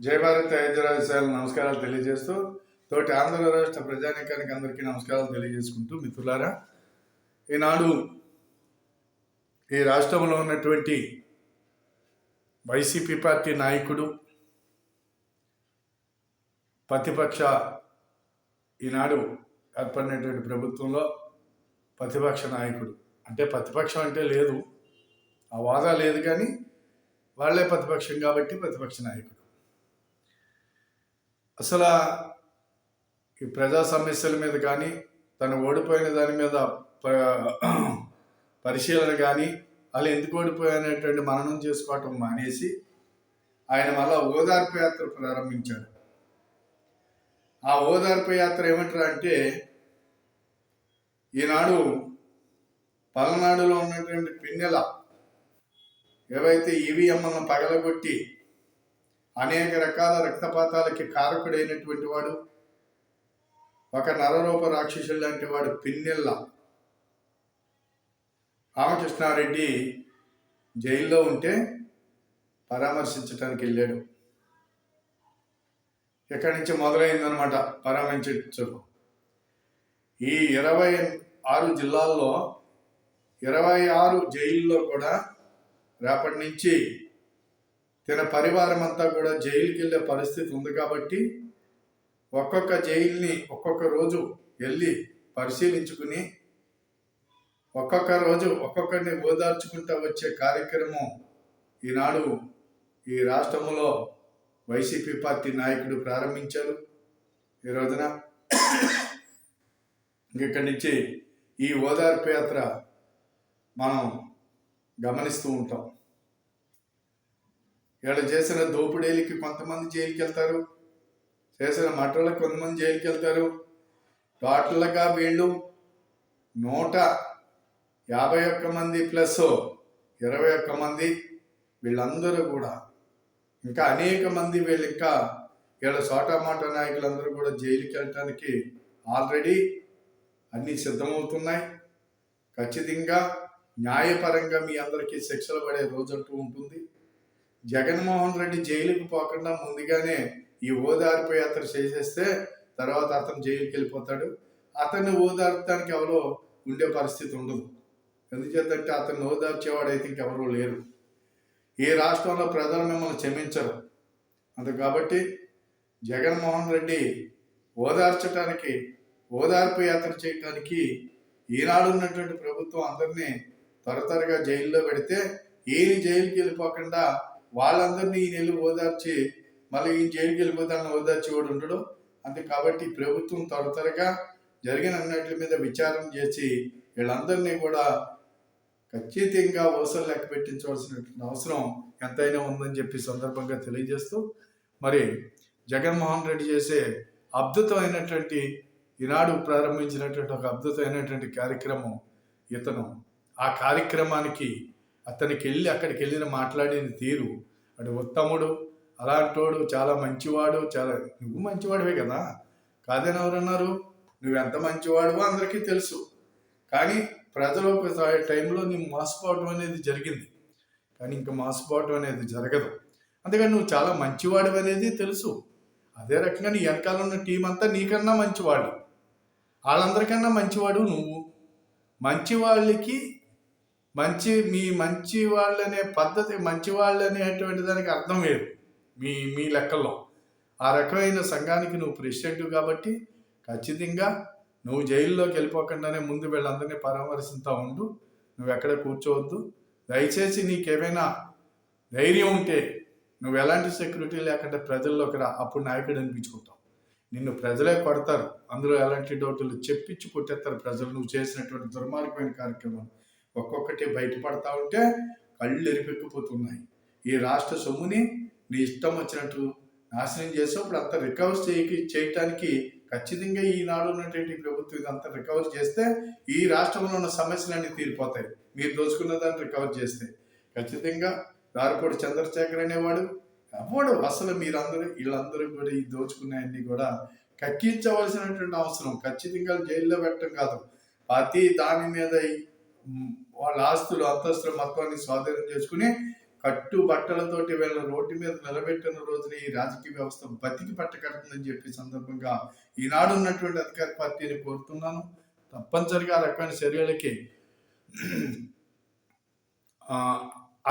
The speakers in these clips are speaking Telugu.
జయభారత్ భారత్ నమస్కారాలు తెలియజేస్తూ తోటి ఆంధ్ర రాష్ట్ర ప్రజానీకానికి అందరికీ నమస్కారాలు తెలియజేసుకుంటూ మిత్రులారా ఈనాడు ఈ రాష్ట్రంలో ఉన్నటువంటి వైసీపీ పార్టీ నాయకుడు ప్రతిపక్ష ఈనాడు ఏర్పడినటువంటి ప్రభుత్వంలో ప్రతిపక్ష నాయకుడు. అంటే ప్రతిపక్షం అంటే లేదు ఆ వాదా లేదు కానీ వాళ్ళే ప్రతిపక్షం కాబట్టి ప్రతిపక్ష నాయకుడు. అసలు ఈ ప్రజా సమస్యల మీద కానీ తను ఓడిపోయిన దాని మీద ప- పరిశీలన కానీ అలా ఎందుకు ఓడిపోయానటువంటి మననం చేసుకోవటం మానేసి ఆయన మళ్ళా ఓదార్పు యాత్ర ప్రారంభించాడు. ఆ ఓదార్పు యాత్ర ఏమంటారు అంటే ఈనాడు పలనాడులో ఉన్నటువంటి పిన్నెల ఏవైతే ఈవీఎంలను పగలగొట్టి అనేక రకాల రక్తపాతాలకి కారకుడైనటువంటి వాడు ఒక నరరూప రాక్షసుడు లాంటి వాడు పిన్నెల్ల. రామకృష్ణారెడ్డి జైల్లో ఉంటే పరామర్శించడానికి వెళ్ళాడు. ఎక్కడి నుంచి మొదలైందనమాట పరామర్శించడం. ఈ ఇరవై ఆరు జిల్లాల్లో ఇరవై ఆరు జైల్లో కూడా రేపటి నుంచి తన పరివారం అంతా కూడా జైలుకి వెళ్ళే పరిస్థితి ఉంది కాబట్టి ఒక్కొక్క జైల్ని ఒక్కొక్క రోజు వెళ్ళి పరిశీలించుకుని ఒక్కొక్క రోజు ఒక్కొక్కరిని ఓదార్చుకుంటూ వచ్చే కార్యక్రమం ఈనాడు ఈ రాష్ట్రంలో వైసీపీ పార్టీ నాయకుడు ప్రారంభించారు. ఈ రోజున ఇక్కడి నుంచి ఈ ఓదార్పు యాత్ర మనం గమనిస్తూ ఉంటాం. వీళ్ళు చేసిన దోపిడీలకి కొంతమంది జైలుకి వెళ్తారు చేసిన మటలకు కొంతమంది జైలుకి వెళ్తారు టోటల్గా వీళ్ళు నూట యాభై ఒక్క మంది ప్లస్ ఇరవై ఒక్క మంది వీళ్ళందరూ కూడా ఇంకా అనేక మంది వీళ్ళు ఇంకా వీళ్ళ సోటామాట నాయకులందరూ కూడా జైలుకి వెళ్ళటానికి ఆల్రెడీ అన్నీ సిద్ధమవుతున్నాయి. ఖచ్చితంగా న్యాయపరంగా మీ అందరికీ శిక్షలు పడే రోజంటూ ఉంటుంది. జగన్మోహన్ రెడ్డి జైలుకి పోకుండా ముందుగానే ఈ ఓదార్పు యాత్ర చేసేస్తే తర్వాత అతను జైలుకి వెళ్ళిపోతాడు. అతన్ని ఓదార్పడానికి ఎవరో ఉండే పరిస్థితి ఉండదు. ఎందుచేతంటే అతన్ని ఓదార్చేవాడు అయితే ఇంకెవరూ లేరు. ఏ రాష్ట్రంలో ప్రజలు మిమ్మల్ని క్షమించరు. అందు కాబట్టి జగన్మోహన్ రెడ్డి ఓదార్చడానికి ఓదార్పు యాత్ర చేయడానికి ఈనాడు ఉన్నటువంటి ప్రభుత్వం అందరినీ త్వర త్వరగా జైల్లో పెడితే ఏది జైలుకి వెళ్ళిపోకుండా వాళ్ళందరినీ ఈయన వెళ్ళి ఓదార్చి మళ్ళీ ఈయన జైలుకి వెళ్ళిపోతానని ఓదార్చి కూడా ఉండడు. అంతే కాబట్టి ప్రభుత్వం త్వర త్వరగా జరిగిన అన్నిటి మీద విచారం చేసి వీళ్ళందరినీ కూడా ఖచ్చితంగా ఓసలు లెక్క పెట్టించవలసినటువంటి అవసరం ఎంతైనా ఉందని చెప్పి సందర్భంగా తెలియజేస్తూ మరి జగన్మోహన్ రెడ్డి చేసే అద్భుతమైనటువంటి ఈనాడు ప్రారంభించినటువంటి ఒక అద్భుతమైనటువంటి కార్యక్రమం ఇతను. ఆ కార్యక్రమానికి అతనికి వెళ్ళి అక్కడికి వెళ్ళిన మాట్లాడిన తీరు అటు ఉత్తముడు అలాంటోడు చాలా మంచివాడు చాలా నువ్వు మంచివాడివే కదా? కాదని ఎవరన్నారు నువ్వెంత మంచివాడువో అందరికీ తెలుసు. కానీ ప్రజలు ఒక టైంలో నువ్వు మోసపోవడం అనేది జరిగింది. కానీ ఇంకా మోసపోవడం అనేది జరగదు. అందుకని నువ్వు చాలా మంచివాడు అనేది తెలుసు. అదే రకంగా నీ వెనకాల ఉన్న టీం అంతా నీకన్నా మంచివాడు వాళ్ళందరికన్నా మంచివాడు నువ్వు. మంచి వాళ్ళకి మంచి మీ మంచి వాళ్ళనే పద్ధతి మంచి వాళ్ళు అనేటువంటి దానికి అర్థం వేరు. మీ మీ లెక్కల్లో. ఆ రకమైన సంఘానికి నువ్వు ప్రెసిడెంట్ కాబట్టి ఖచ్చితంగా నువ్వు జైల్లోకి వెళ్ళిపోకుండానే ముందు వీళ్ళందరినీ పరామర్శిస్తూ ఉండు. నువ్వు ఎక్కడ కూర్చోవద్దు. దయచేసి నీకేమైనా ధైర్యం ఉంటే నువ్వు ఎలాంటి సెక్యూరిటీ లేకుండా ప్రజల్లోకి రా. అప్పుడు నాయకుడు అనిపించుకుంటావు. నిన్ను ప్రజలే కొడతారు. అందులో ఎలాంటి డౌట్లు చెప్పించి కొట్టేస్తారు ప్రజలు. నువ్వు చేసినటువంటి దుర్మార్గమైన కార్యక్రమం ఒక్కొక్కటి బయటపడతా ఉంటే కళ్ళు ఎరిపెక్కిపోతున్నాయి. ఈ రాష్ట్ర సొమ్ముని నీ ఇష్టం వచ్చినట్టు నాశనం చేసావు. ఇప్పుడు అంత రికవర్ చేయకి చేయటానికి ఖచ్చితంగా ఈనాడు ఉన్నటువంటి ప్రభుత్వం ఇదంతా రికవర్ చేస్తే ఈ రాష్ట్రంలో ఉన్న సమస్యలన్నీ తీరిపోతాయి. మీరు దోచుకున్న దాన్ని రికవర్ చేస్తే ఖచ్చితంగా దారిపూడి చంద్రశేఖర్ అనేవాడు అవ్వడు అసలు మీరందరూ వీళ్ళందరూ కూడా ఈ దోచుకున్నాయన్నీ కూడా కక్కించవలసినటువంటి అవసరం. ఖచ్చితంగా జైల్లో పెట్టడం కాదు. ప్రతి దాని మీద వాళ్ళ ఆస్తులు అంతస్తులు మొత్తాన్ని స్వాధీనం చేసుకుని కట్టు బట్టలతోటి వీళ్ళ రోడ్డు మీద నిలబెట్టిన రోజున ఈ రాజకీయ వ్యవస్థ బతికి పట్టకడుతుందని చెప్పి సందర్భంగా ఈనాడు ఉన్నటువంటి అధికార పార్టీని కోరుతున్నాను. తప్పనిసరిగా ఆ రకమైన చర్యలకి ఆ,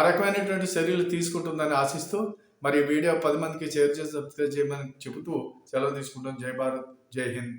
రకమైనటువంటి చర్యలు తీసుకుంటుందని ఆశిస్తూ మరి వీడియో పది మందికి షేర్ చేసి సబ్స్క్రైబ్ చేయమని చెబుతూ సెలవు తీసుకుంటాం జై భారత్ జై హింద్.